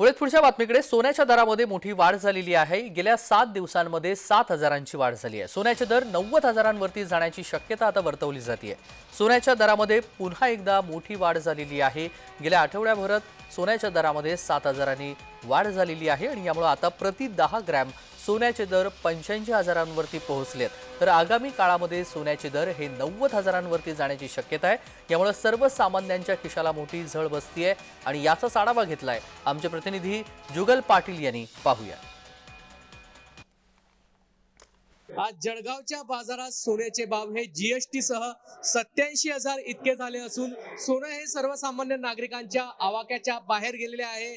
मुळे पुढच्या बातमीकडे सोन्याच्या दरामध्ये मोठी वाढ झालेली आहे. गेल्या सात दिवसांमध्ये सात हजारांची वाढ झाली आहे. सोन्याचे दर नव्वद हजारांवरती जाण्याची शक्यता आता वर्तवली जाते सोन्याच्या दरामध्ये पुन्हा एकदा मोठी वाढ झालेली आहे. गेल्या आठवड्याभरात सोन्याच्या दरामध्ये सात हजारांनी वाढ झालेली आहे आणि यामुळे आता प्रति दहा ग्रॅम सोन्याचे दर पंच्याऐंशी हजारांवरती पोहोचलेत. तर आगामी काळामध्ये सोन्याचे दर हे नव्वद हजारांवरती जाण्याची शक्यता आहे. यामुळे सर्वसामान्यांच्या खिशाला मोठी झळ बसती आहे आणि याचाच आढावा घेतलाय आमचे प्रतिनिधी जुगल पाटील यांनी. पाहूया. आज जळगावच्या बाजारात सोन्याचे भाव हे जीएसटी सह सत्याऐंशी हजार इतके झाले असून सोनं हे सर्वसामान्य नागरिकांच्या आवाक्याच्या बाहेर गेलेले आहे.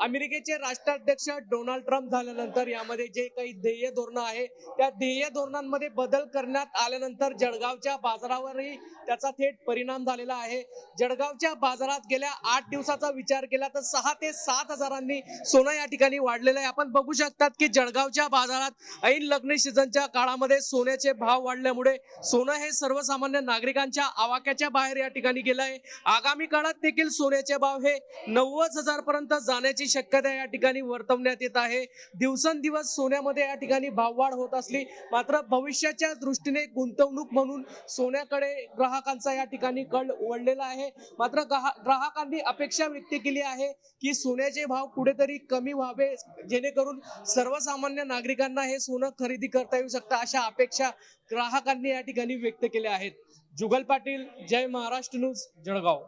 अमेरिकेचे राष्ट्राध्यक्ष डोनाल्ड ट्रम्प झाल्यानंतर यामध्ये जे काही ध्येय धोरणं आहे त्या ध्येय धोरणांमध्ये बदल करण्यात आल्यानंतर जळगावच्या बाजारावरही त्याचा थेट परिणाम झालेला आहे. जळगावच्या बाजारात गेल्या आठ दिवसाचा विचार केला तर सहा ते सात हजारांनी सोनं या ठिकाणी वाढलेलं आहे. आपण बघू शकतात की जळगावच्या बाजारात ऐन लग्न सीझनच्या काळामध्ये सोन्याचे भाव वाढल्यामुळे सोनं हे सर्वसामान्य नागरिकांच्या आवाक्याच्या बाहेर या ठिकाणी गेलं आहे. आगामी काळात देखील सोन्याचे भाव हे नव्वद हजार पर्यंत जाण्याची शक्यता या ठिकाणी वर्तवण्यात येत आहे. दिवसेंदिवस सोन्यामध्ये या ठिकाणी भाववाढ होत असली मात्र भविष्याच्या दृष्टीने गुंतवणूक म्हणून सोन्याकडे ग्राहकांचा या ठिकाणी कल वळलेला आहे. मात्र ग्राहकांनी अपेक्षा व्यक्त केली आहे की सोन्याचे भाव कुठेतरी कमी व्हावे जेणेकरून सर्वसामान्य नागरिकांना हे सोनं खरेदी करता येऊ शकतं अशा अपेक्षा ग्राहकांनी या ठिकाणी व्यक्त केल्या आहेत. जुगल पाटील जय महाराष्ट्र न्यूज जळगाव.